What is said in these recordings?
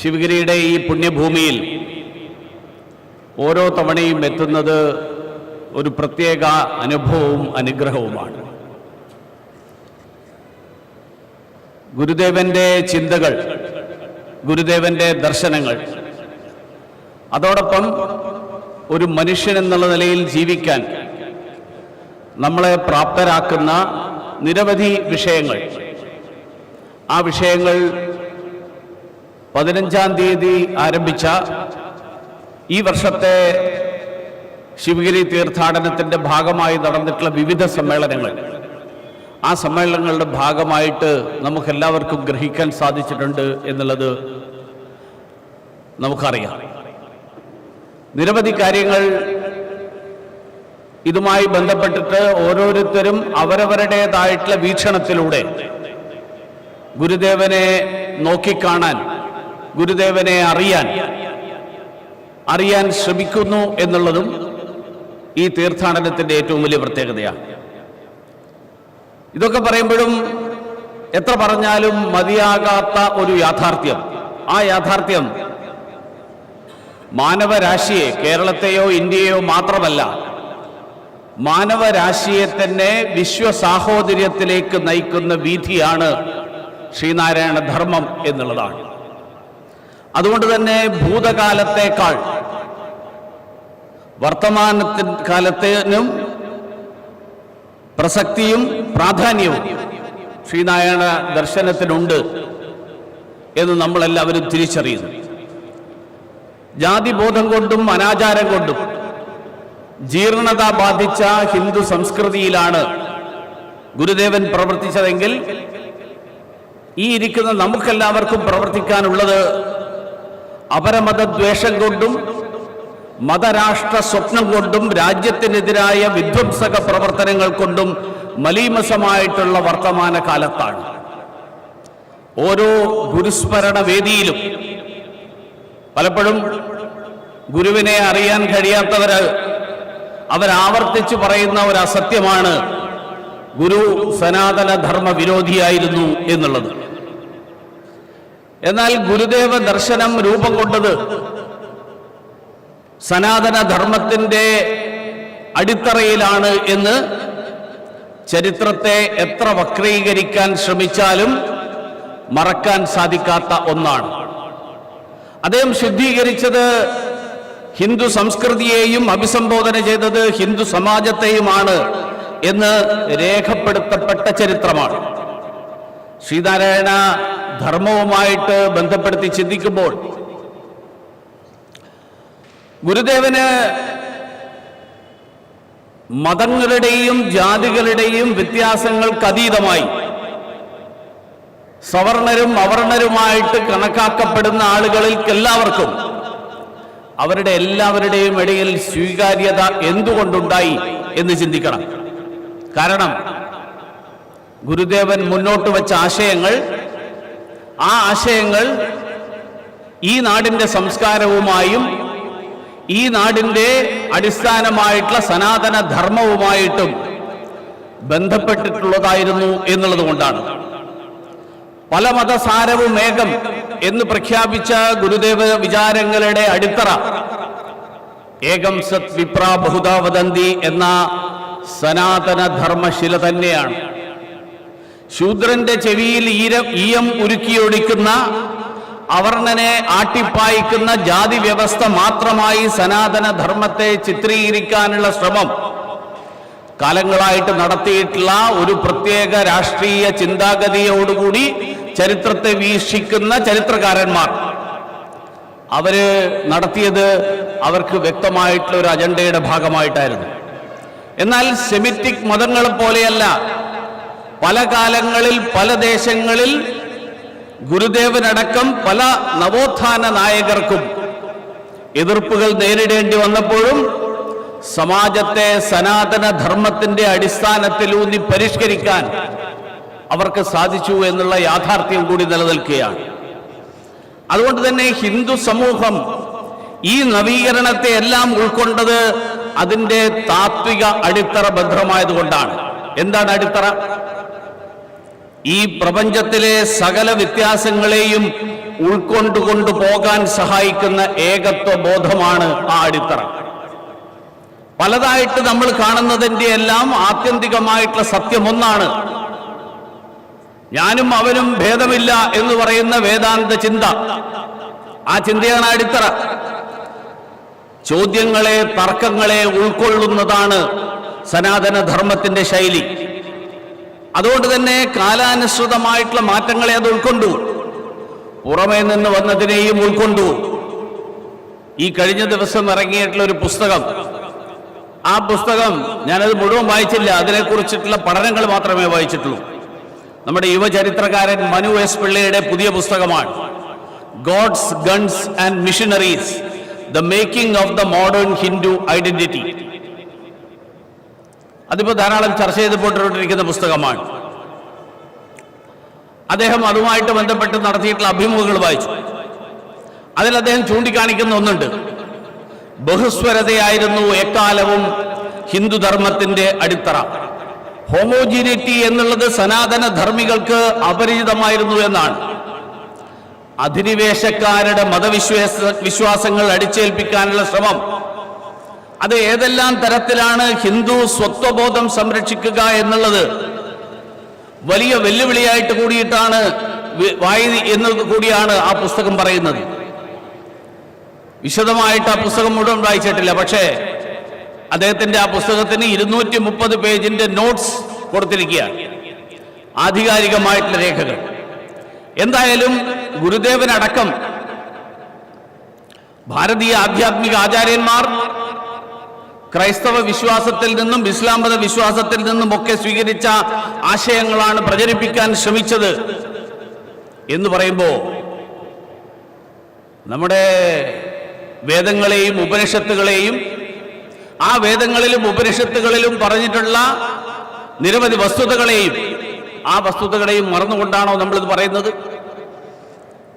ശിവഗിരിയുടെ ഈ പുണ്യഭൂമിയിൽ ഓരോ തവണയും എത്തുന്നത് ഒരു പ്രത്യേക അനുഭവവും അനുഗ്രഹവുമാണ്. ഗുരുദേവന്റെ ചിന്തകൾ ഗുരുദേവന്റെ ദർശനങ്ങൾ അതോടൊപ്പം ഒരു മനുഷ്യൻ എന്നുള്ള നിലയിൽ ജീവിക്കാൻ നമ്മളെ പ്രാപ്തരാക്കുന്ന നിരവധി വിഷയങ്ങൾ. ആ വിഷയങ്ങൾ പതിനഞ്ചാം തീയതി ആരംഭിച്ച ഈ വർഷത്തെ ശിവഗിരി തീർത്ഥാടനത്തിന്റെ ഭാഗമായി നടന്നിട്ടുള്ള വിവിധ സമ്മേളനങ്ങൾ. ആ സമ്മേളനങ്ങളുടെ ഭാഗമായിട്ട് നമുക്കെല്ലാവർക്കും ഗ്രഹിക്കാൻ സാധിച്ചിട്ടുണ്ട് എന്നുള്ളത് നമുക്കറിയാം. നിരവധി കാര്യങ്ങൾ ഇതുമായി ബന്ധപ്പെട്ടിട്ട് ഓരോരുത്തരും അവരവരുടേതായിട്ടുള്ള വീക്ഷണത്തിലൂടെ ഗുരുദേവനെ നോക്കിക്കാണാൻ ഗുരുദേവനെ അറിയാൻ അറിയാൻ ശ്രമിക്കുന്നു എന്നുള്ളതും ഈ തീർത്ഥാടനത്തിന്റെ ഏറ്റവും വലിയ പ്രത്യേകതയാണ്. ഇതൊക്കെ പറയുമ്പോഴും എത്ര പറഞ്ഞാലും മതിയാകാത്ത ഒരു യാഥാർത്ഥ്യം. ആ യാഥാർത്ഥ്യം മാനവരാശിയെ കേരളത്തെയോ ഇന്ത്യയോ മാത്രമല്ല മാനവരാശിയെ തന്നെ വിശ്വസാഹോദര്യത്തിലേക്ക് നയിക്കുന്ന വീതിയാണ് ശ്രീനാരായണ ധർമ്മം എന്നുള്ളതാണ്. അതുകൊണ്ട് തന്നെ ഭൂതകാലത്തേക്കാൾ വർത്തമാനത്തിൻ കാലത്തിനും പ്രസക്തിയും പ്രാധാന്യവും ശ്രീനാരായണ ദർശനത്തിനുണ്ട് എന്ന് നമ്മളെല്ലാവരും തിരിച്ചറിയുന്നു. ജാതിബോധം കൊണ്ടും അനാചാരം കൊണ്ടും ജീർണത ബാധിച്ച ഹിന്ദു സംസ്കൃതിയിലാണ് ഗുരുദേവൻ പ്രവർത്തിച്ചതെങ്കിൽ ഈ ഇരിക്കുന്ന നമുക്കെല്ലാവർക്കും പ്രവർത്തിക്കാനുള്ളത് അപരമതദ്വേഷം കൊണ്ടും മതരാഷ്ട്ര സ്വപ്നം കൊണ്ടും രാജ്യത്തിനെതിരായ വിധ്വംസക പ്രവർത്തനങ്ങൾ കൊണ്ടും മലീമസമായിട്ടുള്ള വർത്തമാന കാലത്താണ് ഓരോ ഗുരുസ്മരണ വേദിയിലും പലപ്പോഴും ഗുരുവിനെ അറിയാൻ കഴിയാത്തവര് അവരാവർത്തിച്ചു പറയുന്ന ഒരു അസത്യമാണ് ഗുരു സനാതന ധർമ്മ വിരോധിയായിരുന്നു എന്നുള്ളത്. എന്നാൽ ഗുരുദേവ ദർശനം രൂപം കൊണ്ടത് സനാതന ധർമ്മത്തിന്റെ അടിത്തറയിലാണ് എന്ന് ചരിത്രത്തെ എത്ര വക്രീകരിക്കാൻ ശ്രമിച്ചാലും മറക്കാൻ സാധിക്കാത്ത ഒന്നാണ്. അദ്ദേഹം ശുദ്ധീകരിച്ചത് ഹിന്ദു സംസ്കൃതിയെയും അഭിസംബോധന ചെയ്തത് ഹിന്ദു സമാജത്തെയുമാണ് എന്ന് രേഖപ്പെടുത്തപ്പെട്ട ചരിത്രമാണ്. ശ്രീനാരായണ ധർമ്മവുമായിട്ട് ബന്ധപ്പെടുത്തി ചിന്തിക്കുമ്പോൾ ഗുരുദേവന് മതങ്ങളുടെയും ജാതികളുടെയും വ്യത്യാസങ്ങൾക്ക് അതീതമായി സവർണരും അവർണരുമായിട്ട് കണക്കാക്കപ്പെടുന്ന ആളുകൾക്ക് എല്ലാവർക്കും അവരുടെ എല്ലാവരുടെയും ഇടയിൽ സ്വീകാര്യത എന്തുകൊണ്ടുണ്ടായി എന്ന് ചിന്തിക്കണം. കാരണം ഗുരുദേവൻ മുന്നോട്ട് വെച്ച ആശയങ്ങൾ ആ ആശയങ്ങൾ ഈ നാടിന്റെ സംസ്കാരവുമായും ഈ നാടിന്റെ അടിസ്ഥാനമായിട്ടുള്ള സനാതന ധർമ്മവുമായിട്ടും ബന്ധപ്പെട്ടിട്ടുള്ളതായിരുന്നു എന്നുള്ളത് കൊണ്ടാണ്. പല മതസാരവും ഏകം എന്ന് പ്രഖ്യാപിച്ച ഗുരുദേവ വിചാരങ്ങളുടെ അടിത്തറ ഏകം സത് വിപ്ര ബഹുദാവദന്തി എന്ന സനാതന ധർമ്മശില തന്നെയാണ്. ശൂദ്രന്റെ ചെവിയിൽ ഈര ഈയം ഉരുക്കിയൊടിക്കുന്ന അവർണനെ ആട്ടിപ്പായിക്കുന്ന ജാതി വ്യവസ്ഥ മാത്രമായി സനാതന ധർമ്മത്തെ ചിത്രീകരിക്കാനുള്ള ശ്രമം കാലങ്ങളായിട്ട് നടത്തിയിട്ടുള്ള ഒരു പ്രത്യേക രാഷ്ട്രീയ ചിന്താഗതിയോടുകൂടി ചരിത്രത്തെ വീക്ഷിക്കുന്ന ചരിത്രകാരന്മാർ. അവർ നടത്തിയത് അവർക്ക് വ്യക്തമായിട്ടുള്ള ഒരു അജണ്ടയുടെ ഭാഗമായിട്ടായിരുന്നു. എന്നാൽ സെമിറ്റിക് മതങ്ങളെ പോലെയല്ല പല കാലങ്ങളിൽ പല ദേശങ്ങളിൽ ഗുരുദേവനടക്കം പല നവോത്ഥാന നായകർക്കും എതിർപ്പുകൾ നേരിടേണ്ടി വന്നപ്പോഴും സമാജത്തെ സനാതന ധർമ്മത്തിന്റെ അടിസ്ഥാനത്തിലൂന്നി പരിഷ്കരിക്കാൻ അവർക്ക് സാധിച്ചു എന്നുള്ള യാഥാർത്ഥ്യം കൂടി നിലനിൽക്കുകയാണ്. അതുകൊണ്ട് തന്നെ ഹിന്ദു സമൂഹം ഈ നവീകരണത്തെ എല്ലാം ഉൾക്കൊണ്ടത് അതിന്റെ താത്വിക അടിത്തറ ഭദ്രമായതുകൊണ്ടാണ്. എന്താണ് അടിത്തറ? ഈ പ്രപഞ്ചത്തിലെ സകല വ്യത്യാസങ്ങളെയും ഉൾക്കൊണ്ടുകൊണ്ടു പോകാൻ സഹായിക്കുന്ന ഏകത്വ ബോധമാണ് ആ അടിത്തറ. പലതായിട്ട് നമ്മൾ കാണുന്നതിന്റെ എല്ലാം ആത്യന്തികമായിട്ടുള്ള സത്യം ഒന്നാണ്. ഞാനും അവനും ഭേദമില്ല എന്ന് പറയുന്ന വേദാന്ത ചിന്ത. ആ ചിന്തയാണ് അടിത്തറ. ചോദ്യങ്ങളെ തർക്കങ്ങളെ ഉൾക്കൊള്ളുന്നതാണ് സനാതന ധർമ്മത്തിന്റെ ശൈലി. അതുകൊണ്ട് തന്നെ കാലാനുസൃതമായിട്ടുള്ള മാറ്റങ്ങളെ അത് ഉൾക്കൊണ്ടു. പുറമേ നിന്ന് വന്നതിനെയും ഉൾക്കൊണ്ടു. ഈ കഴിഞ്ഞ ദിവസം ഇറങ്ങിയിട്ടുള്ള ഒരു പുസ്തകം. ആ പുസ്തകം ഞാനത് മുഴുവൻ വായിച്ചില്ല. അതിനെക്കുറിച്ചിട്ടുള്ള പഠനങ്ങൾ മാത്രമേ വായിച്ചിട്ടുള്ളൂ. നമ്മുടെ യുവചരിത്രകാരൻ മനു എസ് പിള്ളയുടെ പുതിയ പുസ്തകമാണ്. Gods guns and missionaries the making of the modern Hindu identity. അതിപ്പോ ധാരാളം ചർച്ച ചെയ്തുപോട്ടിരിക്കുന്ന പുസ്തകമാണ്. അദ്ദേഹം അതുമായിട്ട് ബന്ധപ്പെട്ട് നടത്തിയിട്ടുള്ള അഭിമുഖങ്ങൾ വായിച്ചു. അതിൽ അദ്ദേഹം ചൂണ്ടിക്കാണിക്കുന്ന ഒന്നുണ്ട്. ബഹുസ്വരതയായിരുന്നു എക്കാലവും ഹിന്ദുധർമ്മത്തിന്റെ അടിത്തറ. ഹോമോജിനിറ്റി എന്നുള്ളത് സനാതന ധർമ്മികൾക്ക് അപരിചിതമായിരുന്നു എന്നാണ്. അധിനിവേശക്കാരുടെ മതവിശ്വാസ വിശ്വാസങ്ങൾ അടിച്ചേൽപ്പിക്കാനുള്ള ശ്രമം അത് ഏതെല്ലാം തരത്തിലാണ് ഹിന്ദു സ്വത്വബോധം സംരക്ഷിക്കുക എന്നുള്ളത്? വലിയ വെല്ലുവിളിയായിട്ട് കൂടിയിട്ടാണ് വായി എന്ന് കൂടിയാണ് ആ പുസ്തകം പറയുന്നത്. വിശദമായിട്ട് ആ പുസ്തകം മുഴുവൻ വായിച്ചിട്ടില്ല പക്ഷേ അദ്ദേഹത്തിന്റെ ആ പുസ്തകത്തിന് ഇരുന്നൂറ്റി മുപ്പത് പേജിന്റെ നോട്ട്സ് കൊടുത്തിരിക്കുകയാണ്. ആധികാരികമായിട്ടുള്ള രേഖകൾ. എന്തായാലും ഗുരുദേവനടക്കം ഭാരതീയ ആധ്യാത്മിക ആചാര്യന്മാർ ക്രൈസ്തവ വിശ്വാസത്തിൽ നിന്നും ഇസ്ലാം മത വിശ്വാസത്തിൽ നിന്നും ഒക്കെ സ്വീകരിച്ച ആശയങ്ങളാണ് പ്രചരിപ്പിക്കാൻ ശ്രമിച്ചത് എന്ന് പറയുമ്പോൾ നമ്മുടെ വേദങ്ങളെയും ഉപനിഷത്തുകളെയും ആ വേദങ്ങളിലും ഉപനിഷത്തുകളിലും പറഞ്ഞിട്ടുള്ള നിരവധി വസ്തുതകളെയും ആ വസ്തുതകളെയും മറന്നുകൊണ്ടാണോ നമ്മളിത് പറയുന്നത്?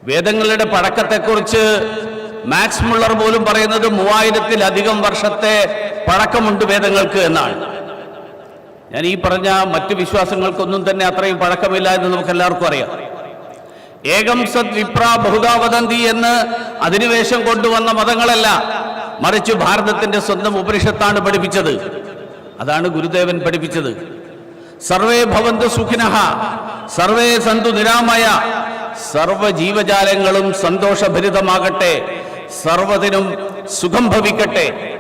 വേദങ്ങളുടെ പഴക്കത്തെക്കുറിച്ച് മാക്സ് മുള്ളർ പോലും പറയുന്നത് മൂവായിരത്തിലധികം വർഷത്തെ പഴക്കമുണ്ട് വേദങ്ങൾക്ക് എന്നാണ് ഞാൻ ഈ പറഞ്ഞ മറ്റു വിശ്വാസങ്ങൾക്കൊന്നും തന്നെ അത്രയും പഴക്കമില്ല എന്ന് നമുക്ക് എല്ലാവർക്കും അറിയാം. ഏകം സത് വിപ്ര ബഹുതാവതന്തി എന്ന് അധിനിവേശം കൊണ്ടുവന്ന മതങ്ങളല്ല മറിച്ച് ഭാരതത്തിന്റെ സ്വന്തം ഉപനിഷത്താണ് പഠിപ്പിച്ചത്. അതാണ് ഗുരുദേവൻ പഠിപ്പിച്ചത്. സർവേ ഭവന്തു സുഖിനഹ സർവേ സന്തു നിരാമയ സർവ ജീവജാലങ്ങളും സന്തോഷഭരിതമാകട്ടെ സർവതിനും സുഖം ഭവിക്കട്ടെ.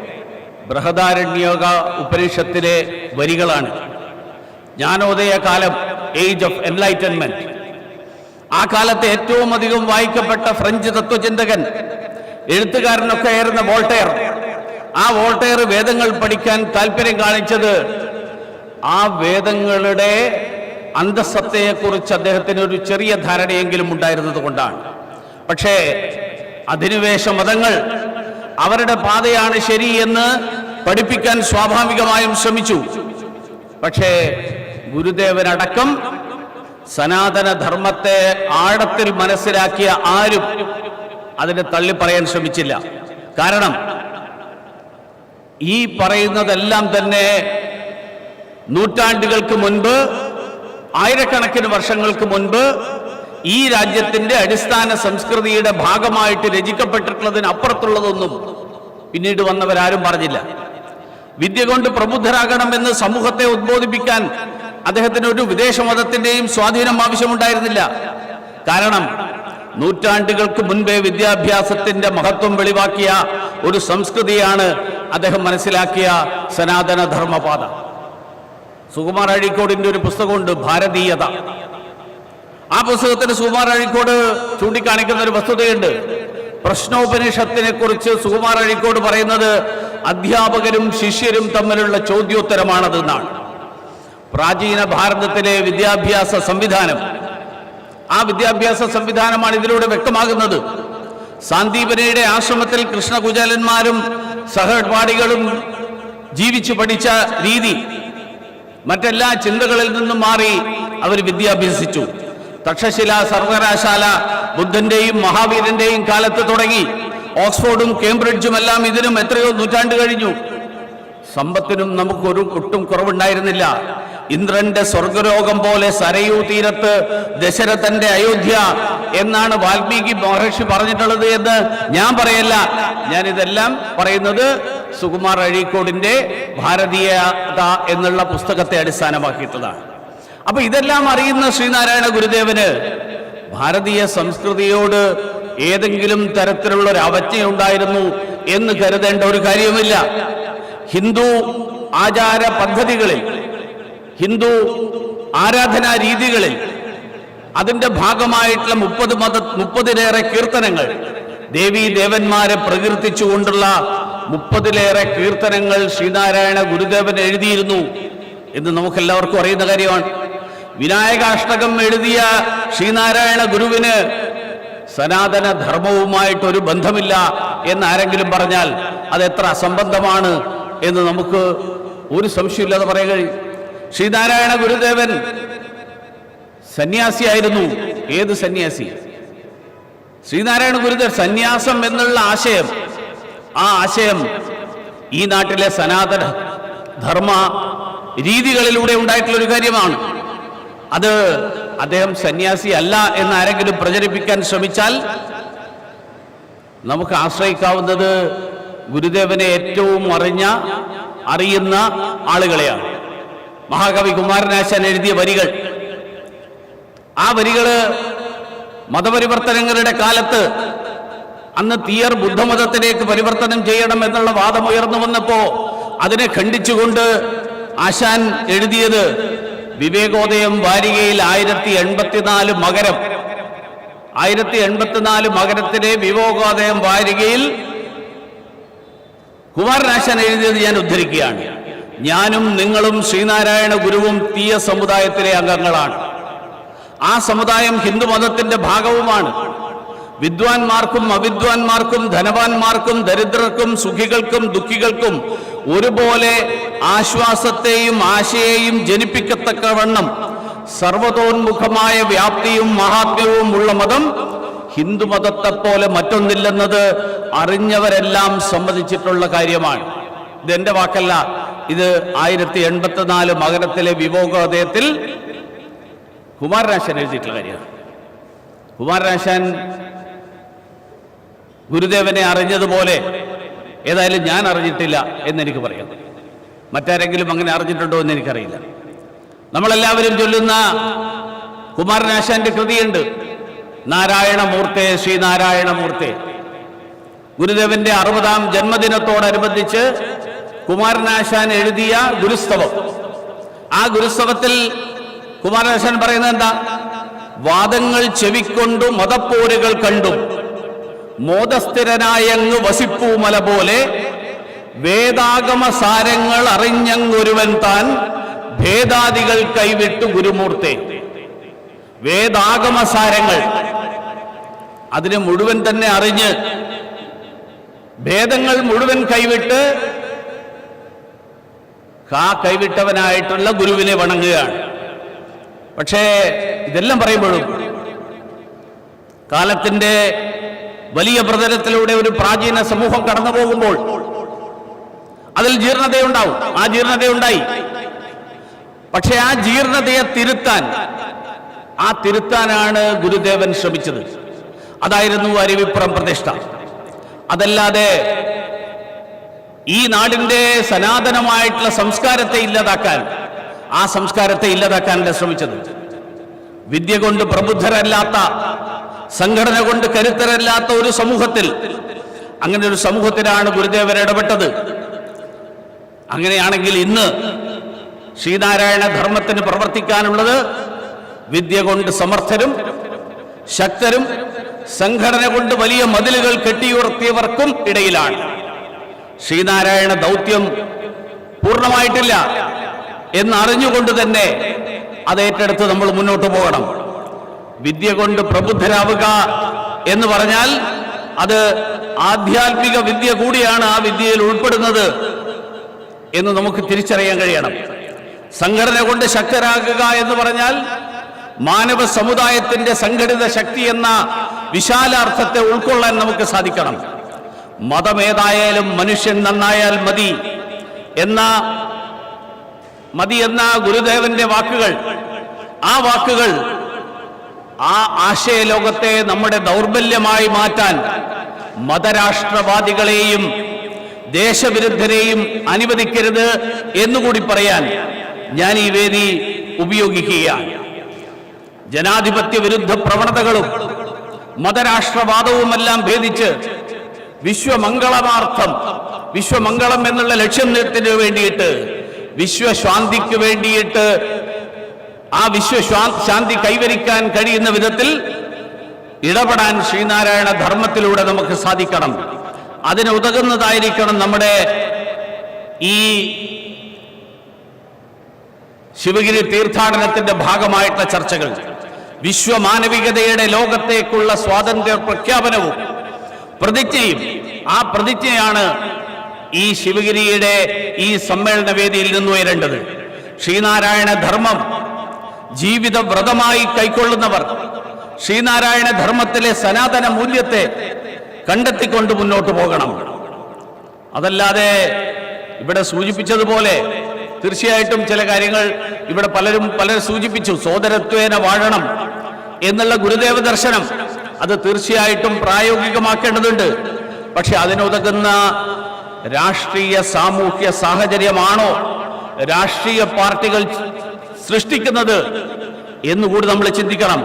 ബൃഹദാരണ്യോക ഉപനിഷത്തിലെ വരികളാണ്. ജ്ഞാനോദയ കാലം ഏജ് ഓഫ് എൻലൈറ്റൻമെന്റ് ആ കാലത്തെ ഏറ്റവും അധികം വായിക്കപ്പെട്ട ഫ്രഞ്ച് തത്വചിന്തകൻ എഴുത്തുകാരനൊക്കെ ആയിരുന്ന വോൾട്ടയർ. ആ വോൾട്ടയർ വേദങ്ങൾ പഠിക്കാൻ താല്പര്യം കാണിച്ചത് ആ വേദങ്ങളുടെ അന്തസ്സത്തെക്കുറിച്ച് അദ്ദേഹത്തിന് ഒരു ചെറിയ ധാരണയെങ്കിലും ഉണ്ടായിരുന്നത് കൊണ്ടാണ്. പക്ഷേ അധിനിവേശ മതങ്ങൾ അവരുടെ പാതയാണ് ശരി എന്ന് പഠിപ്പിക്കാൻ സ്വാഭാവികമായും ശ്രമിച്ചു. പക്ഷേ ഗുരുദേവനടക്കം സനാതനധർമ്മത്തെ ആഴത്തിൽ മനസ്സിലാക്കിയ ആരും അതിനെ തള്ളിപ്പറയാൻ ശ്രമിച്ചില്ല. കാരണം ഈ പറയുന്നതെല്ലാം തന്നെ നൂറ്റാണ്ടുകൾക്ക് മുൻപ് ആയിരക്കണക്കിന് വർഷങ്ങൾക്ക് മുൻപ് ഈ രാജ്യത്തിന്റെ അടിസ്ഥാന സംസ്കൃതിയുടെ ഭാഗമായിട്ട് രചിക്കപ്പെട്ടിട്ടുള്ളതിന് അപ്പുറത്തുള്ളതൊന്നും പിന്നീട് വന്നവരാരും പറഞ്ഞില്ല. വിദ്യ കൊണ്ട് പ്രബുദ്ധരാകണമെന്ന് സമൂഹത്തെ ഉദ്ബോധിപ്പിക്കാൻ അദ്ദേഹത്തിന് ഒരു വിദേശ മതത്തിന്റെയും സ്വാധീനം ആവശ്യമുണ്ടായിരുന്നില്ല. കാരണം നൂറ്റാണ്ടുകൾക്ക് മുൻപേ വിദ്യാഭ്യാസത്തിന്റെ മഹത്വം വെളിവാക്കിയ ഒരു സംസ്കൃതിയാണ് അദ്ദേഹം മനസ്സിലാക്കിയ സനാതന ധർമ്മപാത സുകുമാർ അഴീക്കോടിന്റെ ഒരു പുസ്തകമുണ്ട് ഭാരതീയത. ആ പുസ്തകത്തിന് സുകുമാർ അഴീക്കോട് ചൂണ്ടിക്കാണിക്കുന്ന ഒരു വസ്തുതയുണ്ട്. പ്രശ്നോപനിഷത്തിനെ കുറിച്ച് സുകുമാർ അഴീക്കോട് പറയുന്നത് അധ്യാപകരും ശിഷ്യരും തമ്മിലുള്ള ചോദ്യോത്തരമാണത് എന്നാണ് പ്രാചീന ഭാരതത്തിലെ വിദ്യാഭ്യാസ സംവിധാനം. ആ വിദ്യാഭ്യാസ സംവിധാനമാണ് ഇതിലൂടെ വ്യക്തമാകുന്നത്. സാന്ദീപനയുടെ ആശ്രമത്തിൽ കൃഷ്ണകുചാലന്മാരും സഹപാഠികളും ജീവിച്ചു പഠിച്ച രീതി മറ്റെല്ലാ ചിന്തകളിൽ നിന്നും മാറി അവർ വിദ്യാഭ്യസിച്ചു. തക്ഷശില സർവകലാശാല ബുദ്ധന്റെയും മഹാവീരന്റെയും കാലത്ത് തുടങ്ങി. ഓക്സ്ഫോർഡും കേംബ്രിഡ്ജും എല്ലാം ഇതിനും എത്രയോ നൂറ്റാണ്ട് കഴിഞ്ഞു. സമ്പത്തിനും നമുക്കൊരു ഒട്ടും കുറവുണ്ടായിരുന്നില്ല. ഇന്ദ്രന്റെ സ്വർഗരോഗം പോലെ സരയൂ തീരത്ത് ദശരഥന്റെ അയോധ്യ എന്നാണ് വാൽമീകി മഹർഷി പറഞ്ഞിട്ടുള്ളത് എന്ന് ഞാൻ പറയല്ല. ഞാൻ ഇതെല്ലാം പറയുന്നത് സുകുമാർ അഴീക്കോടിന്റെ ഭാരതീയത എന്നുള്ള പുസ്തകത്തെ അടിസ്ഥാനമാക്കിയിട്ടതാണ്. അപ്പൊ ഇതെല്ലാം അറിയുന്ന ശ്രീനാരായണ ഗുരുദേവന് ഭാരതീയ സംസ്കൃതിയോട് ഏതെങ്കിലും തരത്തിലുള്ള ഒരു അവജ്ഞയുണ്ടായിരുന്നു എന്ന് കരുതേണ്ട ഒരു കാര്യവുമില്ല. ഹിന്ദു ആചാര പദ്ധതികളിൽ ഹിന്ദു ആരാധനാ രീതികളിൽ അതിന്റെ ഭാഗമായിട്ടുള്ള മുപ്പത് മത മുപ്പതിലേറെ കീർത്തനങ്ങൾ ദേവീ ദേവന്മാരെ പ്രകീർത്തിച്ചുകൊണ്ടുള്ള മുപ്പതിലേറെ കീർത്തനങ്ങൾ ശ്രീനാരായണ ഗുരുദേവൻ എഴുതിയിരുന്നു എന്ന് നമുക്കെല്ലാവർക്കും അറിയുന്ന കാര്യമാണ്. വിനായകാഷ്ടകം എഴുതിയ ശ്രീനാരായണ ഗുരുവിന് സനാതന ധർമ്മവുമായിട്ടൊരു ബന്ധമില്ല എന്ന് ആരെങ്കിലും പറഞ്ഞാൽ അത് എത്ര അസംബന്ധമാണ് എന്ന് നമുക്ക് ഒരു സംശയമില്ലാതെ പറയാൻ കഴിയും ശ്രീനാരായണ ഗുരുദേവൻ സന്യാസിയായിരുന്നു ഏത് സന്യാസി? ശ്രീനാരായണ ഗുരുദേവ് സന്യാസം എന്നുള്ള ആശയം ആ ആശയം ഈ നാട്ടിലെ സനാതന ധർമ്മ രീതികളിലൂടെ ഉണ്ടായിട്ടുള്ള ഒരു കാര്യമാണ്. അത് അദ്ദേഹം സന്യാസി അല്ല എന്ന് ആരെങ്കിലും പ്രചരിപ്പിക്കാൻ ശ്രമിച്ചാൽ നമുക്ക് ആശ്രയിക്കാവുന്നത് ഗുരുദേവനെ ഏറ്റവും അറിഞ്ഞ അറിയുന്ന ആളുകളെയാണ്. മഹാകവി കുമാരനാശാൻ എഴുതിയ വരികൾ. ആ വരികൾ മതപരിവർത്തനങ്ങളുടെ കാലത്ത് അന്ന് തീയർ ബുദ്ധമതത്തിലേക്ക് പരിവർത്തനം ചെയ്യണം എന്നുള്ള വാദം ഉയർന്നു വന്നപ്പോ അതിനെ ഖണ്ഡിച്ചുകൊണ്ട് ആശാൻ എഴുതിയത് വിവേകോദയം വാരികയിൽ ആയിരത്തി എൺപത്തിനാല് മകരം. ആയിരത്തി എൺപത്തിനാല് മകരത്തിലെ വിവേകോദയം വാരികയിൽ കുമാരനാശൻ എഴുതിയത് ഞാൻ ഉദ്ധരിക്കുകയാണ്. ഞാനും നിങ്ങളും ശ്രീനാരായണ ഗുരുവും തീയ സമുദായത്തിലെ അംഗങ്ങളാണ്. ആ സമുദായം ഹിന്ദു മതത്തിന്റെ ഭാഗവുമാണ്. വിദ്വാൻമാർക്കും അവിദ്വാൻമാർക്കും ധനവാന്മാർക്കും ദരിദ്രർക്കും സുഖികൾക്കും ദുഃഖികൾക്കും ഒരുപോലെ ആശ്വാസത്തെയും ആശയെയും ജനിപ്പിക്കത്തക്കവണ്ണം സർവതോന്മുഖമായ വ്യാപ്തിയും മഹാത്മ്യവും ഉള്ള മതം ഹിന്ദുമതത്തെ പോലെ മറ്റൊന്നില്ലെന്നത് അറിഞ്ഞവരെല്ലാം സമ്മതിച്ചിട്ടുള്ള കാര്യമാണ്. ഇതെന്റെ വാക്കല്ല. ഇത് ആയിരത്തി എൺപത്തിനാല് മകരത്തിലെ വിഭോഗോദയത്തിൽ കുമാരനാശാൻ എഴുതിയിട്ടുള്ള കാര്യമാണ്. കുമാരനാശാൻ ഗുരുദേവനെ അറിഞ്ഞതുപോലെ ഏതായാലും ഞാൻ അറിഞ്ഞിട്ടില്ല എന്നെനിക്ക് പറയാം. മറ്റാരെങ്കിലും അങ്ങനെ അറിഞ്ഞിട്ടുണ്ടോ എന്ന് എനിക്കറിയില്ല. നമ്മളെല്ലാവരും ചൊല്ലുന്ന കുമാരനാശാന്റെ കൃതിയുണ്ട്. നാരായണമൂർത്തെ ശ്രീനാരായണമൂർത്തെ. ഗുരുദേവന്റെ അറുപതാം ജന്മദിനത്തോടനുബന്ധിച്ച് കുമാരനാശാൻ എഴുതിയ ഗുരുസ്തവം. ആ ഗുരുസ്തവത്തിൽ കുമാരനാശാൻ പറയുന്നത് എന്താ? വാദങ്ങൾ ചെവിക്കൊണ്ടും മതപ്പോരുകൾ കണ്ടും മോദസ്ഥിരനായങ്ങ് വസിപ്പൂമല പോലെ. വേദാഗമ സാരങ്ങൾ അറിഞ്ഞങ്ങൊരുവൻ താൻ ഭേദാദികൾ കൈവിട്ടു ഗുരുമൂർത്തെ. വേദാഗമ സാരങ്ങൾ. അതിനെ മുഴുവൻ തന്നെ അറിഞ്ഞ് ഭേദങ്ങൾ മുഴുവൻ കൈവിട്ട് കാ കൈവിട്ടവനായിട്ടുള്ള ഗുരുവിനെ വണങ്ങുകയാണ്. പക്ഷേ ഇതെല്ലാം പറയുമ്പോഴും കാലത്തിന്റെ വലിയ പ്രതലത്തിലൂടെ ഒരു പ്രാചീന സമൂഹം കടന്നു പോകുമ്പോൾ അതിൽ ജീർണതയുണ്ടാവും. ആ ജീർണതയുണ്ടായി. പക്ഷെ ആ ജീർണതയെ തിരുത്താൻ ആ തിരുത്താനാണ് ഗുരുദേവൻ ശ്രമിച്ചത്. അതായിരുന്നു അരുവിപ്പുറം പ്രതിഷ്ഠ. അതല്ലാതെ ഈ നാടിന്റെ സനാതനമായിട്ടുള്ള സംസ്കാരത്തെ ഇല്ലാതാക്കാൻ ആ സംസ്കാരത്തെ ഇല്ലാതാക്കാനല്ല ശ്രമിച്ചത്. വിദ്യ കൊണ്ട് പ്രബുദ്ധരല്ലാത്ത സംഘടന കൊണ്ട് കരുത്തരല്ലാത്ത ഒരു സമൂഹത്തിൽ അങ്ങനെ ഒരു സമൂഹത്തിലാണ് ഗുരുദേവർ ഇടപെട്ടത്. അങ്ങനെയാണെങ്കിൽ ഇന്ന് ശ്രീനാരായണ ധർമ്മത്തിന് പ്രവർത്തിക്കാനുള്ളത് വിദ്യ കൊണ്ട് സമർത്ഥരും ശക്തരും സംഘടന കൊണ്ട് വലിയ മതിലുകൾ കെട്ടിയുയർത്തിയവർക്കും ഇടയിലാണ്. ശ്രീനാരായണ ദൗത്യം പൂർണമായിട്ടില്ല എന്നറിഞ്ഞുകൊണ്ട് തന്നെ അത് ഏറ്റെടുത്ത് നമ്മൾ മുന്നോട്ട് പോകണം. വിദ്യ കൊണ്ട് പ്രബുദ്ധരാവുക എന്ന് പറഞ്ഞാൽ അത് ആധ്യാത്മിക വിദ്യ കൂടിയാണ് ആ വിദ്യയിൽ ഉൾപ്പെടുന്നത് എന്ന് നമുക്ക് തിരിച്ചറിയാൻ കഴിയണം. സംഘടന കൊണ്ട് ശക്തരാകുക എന്ന് പറഞ്ഞാൽ മാനവ സമുദായത്തിന്റെ സംഘടിത ശക്തി എന്ന വിശാലാർത്ഥത്തെ ഉൾക്കൊള്ളാൻ നമുക്ക് സാധിക്കണം. മതമേതായാലും മനുഷ്യൻ നന്നായാൽ മതി എന്ന മതി എന്ന ഗുരുദേവന്റെ വാക്കുകൾ ആ വാക്കുകൾ ആ ആശയലോകത്തെ നമ്മുടെ ദൗർബല്യമായി മാറ്റാൻ മതരാഷ്ട്രവാദികളെയും ദേശവിരുദ്ധരെയും അനുവദിക്കരുത് എന്നുകൂടി പറയാൻ ഞാൻ ഈ വേദി ഉപയോഗിക്കുകയാണ്. ജനാധിപത്യ വിരുദ്ധ പ്രവണതകളും മതരാഷ്ട്രവാദവുമെല്ലാം ഭേദിച്ച് വിശ്വമംഗളമാർത്ഥം വിശ്വമംഗളം എന്നുള്ള ലക്ഷ്യത്തിന് വേണ്ടിയിട്ട് വിശ്വശാന്തിക്ക് വേണ്ടിയിട്ട് ആ വിശ്വ ശാന്തി കൈവരിക്കാൻ കഴിയുന്ന വിധത്തിൽ ഇടപെടാൻ ശ്രീനാരായണ ധർമ്മത്തിലൂടെ നമുക്ക് സാധിക്കണം. അതിന് ഉതകുന്നതായിരിക്കണം നമ്മുടെ ഈ ശിവഗിരി തീർത്ഥാടനത്തിന്റെ ഭാഗമായിട്ടുള്ള ചർച്ചകൾ. വിശ്വമാനവികതയുടെ ലോകത്തേക്കുള്ള സ്വാതന്ത്ര്യ പ്രഖ്യാപനവും പ്രതിജ്ഞയും ആ പ്രതിജ്ഞയാണ് ഈ ശിവഗിരിയുടെ ഈ സമ്മേളന വേദിയിൽ നിന്ന് ഉയരേണ്ടത്. ശ്രീനാരായണ ധർമ്മം ജീവിത വ്രതമായി കൈക്കൊള്ളുന്നവർ ശ്രീനാരായണ ധർമ്മത്തിലെ സനാതന മൂല്യത്തെ കണ്ടെത്തിക്കൊണ്ട് മുന്നോട്ട് പോകണം. അതല്ലാതെ ഇവിടെ സൂചിപ്പിച്ചതുപോലെ തീർച്ചയായിട്ടും ചില കാര്യങ്ങൾ ഇവിടെ പലരും പലരും സൂചിപ്പിച്ചു സോദരത്വേന വാഴണം എന്നുള്ള ഗുരുദേവ ദർശനം അത് തീർച്ചയായിട്ടും പ്രായോഗികമാക്കേണ്ടതുണ്ട്. പക്ഷെ അതിനുതകുന്ന രാഷ്ട്രീയ സാമൂഹ്യ സാഹചര്യമാണോ? രാഷ്ട്രീയ പാർട്ടികൾ സൃഷ്ടിക്കുന്നത് എന്നുകൂടി നമ്മൾ ചിന്തിക്കണം.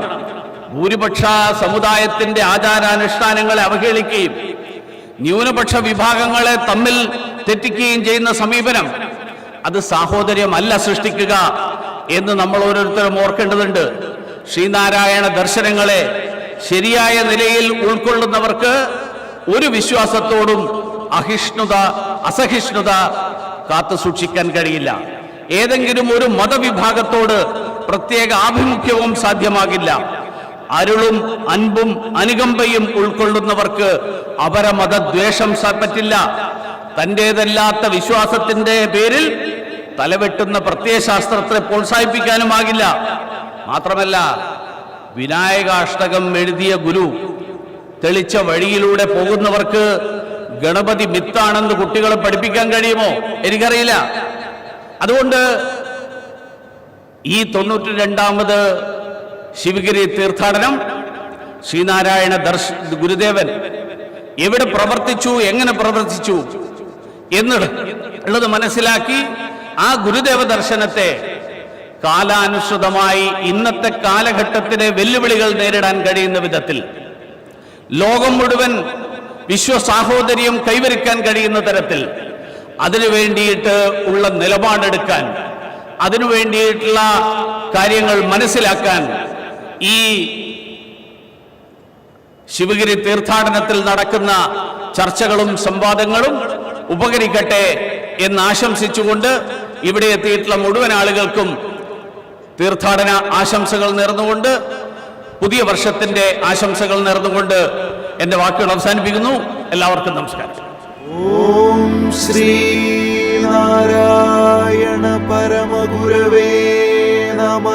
ഭൂരിപക്ഷ സമുദായത്തിന്റെ ആചാരാനുഷ്ഠാനങ്ങളെ അവഹേളിക്കുകയും ന്യൂനപക്ഷ വിഭാഗങ്ങളെ തമ്മിൽ തെറ്റിക്കുകയും ചെയ്യുന്ന സമീപനം അത് സാഹോദര്യമല്ല സൃഷ്ടിക്കുക എന്ന് നമ്മൾ ഓരോരുത്തരും ഓർക്കേണ്ടതുണ്ട്. ശ്രീനാരായണ ദർശനങ്ങളെ ശരിയായ നിലയിൽ ഉൾക്കൊള്ളുന്നവർക്ക് ഒരു വിശ്വാസത്തോടും അഹിഷ്ണുത അസഹിഷ്ണുത കാത്തു സൂക്ഷിക്കാൻ കഴിയില്ല. ഏതെങ്കിലും ഒരു മതവിഭാഗത്തോട് പ്രത്യേക ആഭിമുഖ്യവും സാധ്യമാകില്ല. അരുളും അൻപും അനുകമ്പയും ഉൾക്കൊള്ളുന്നവർക്ക് അപരമതദ്വേഷം പറ്റില്ല. തന്റേതല്ലാത്ത വിശ്വാസത്തിന്റെ പേരിൽ തലവെട്ടുന്ന പ്രത്യയശാസ്ത്രത്തെ പ്രോത്സാഹിപ്പിക്കാനുമാകില്ല മാത്രമല്ല വിനായകാഷ്ടകം എഴുതിയ ഗുരു തെളിച്ച വഴിയിലൂടെ പോകുന്നവർക്ക് ഗണപതി മിത്താണെന്ന് കുട്ടികളെ പഠിപ്പിക്കാൻ കഴിയുമോ? എനിക്കറിയില്ല. അതുകൊണ്ട് ഈ തൊണ്ണൂറ്റി രണ്ടാമത് ശിവഗിരി തീർത്ഥാടനം ശ്രീനാരായണ ദർശ ഗുരുദേവൻ എവിടെ പ്രവർത്തിച്ചു എങ്ങനെ പ്രവർത്തിച്ചു എന്നുള്ളത് മനസ്സിലാക്കി ആ ഗുരുദേവ ദർശനത്തെ കാലാനുസൃതമായി ഇന്നത്തെ കാലഘട്ടത്തിലെ വെല്ലുവിളികൾ നേരിടാൻ കഴിയുന്ന വിധത്തിൽ ലോകം മുഴുവൻ വിശ്വസാഹോദര്യം കൈവരിക്കാൻ കഴിയുന്ന തരത്തിൽ അതിനു വേണ്ടിയിട്ട് ഉള്ള നിലപാടെടുക്കാൻ അതിനു വേണ്ടിയിട്ടുള്ള കാര്യങ്ങൾ മനസ്സിലാക്കാൻ ഈ ശിവഗിരി തീർത്ഥാടനത്തിൽ നടക്കുന്ന ചർച്ചകളും സംവാദങ്ങളും ഉപകരിക്കട്ടെ എന്ന് ആശംസിച്ചുകൊണ്ട് ഇവിടെ എത്തിയിട്ടുള്ള മുഴുവൻ ആളുകൾക്കും തീർത്ഥാടന ആശംസകൾ നേർന്നുകൊണ്ട് പുതിയ വർഷത്തിന്റെ ആശംസകൾ നേർന്നുകൊണ്ട് എന്റെ വാക്കുകൾ അവസാനിപ്പിക്കുന്നു. എല്ലാവർക്കും നമസ്കാരം. ഓം ശ്രീ നാരായണ പരമഗുരവേ നമ.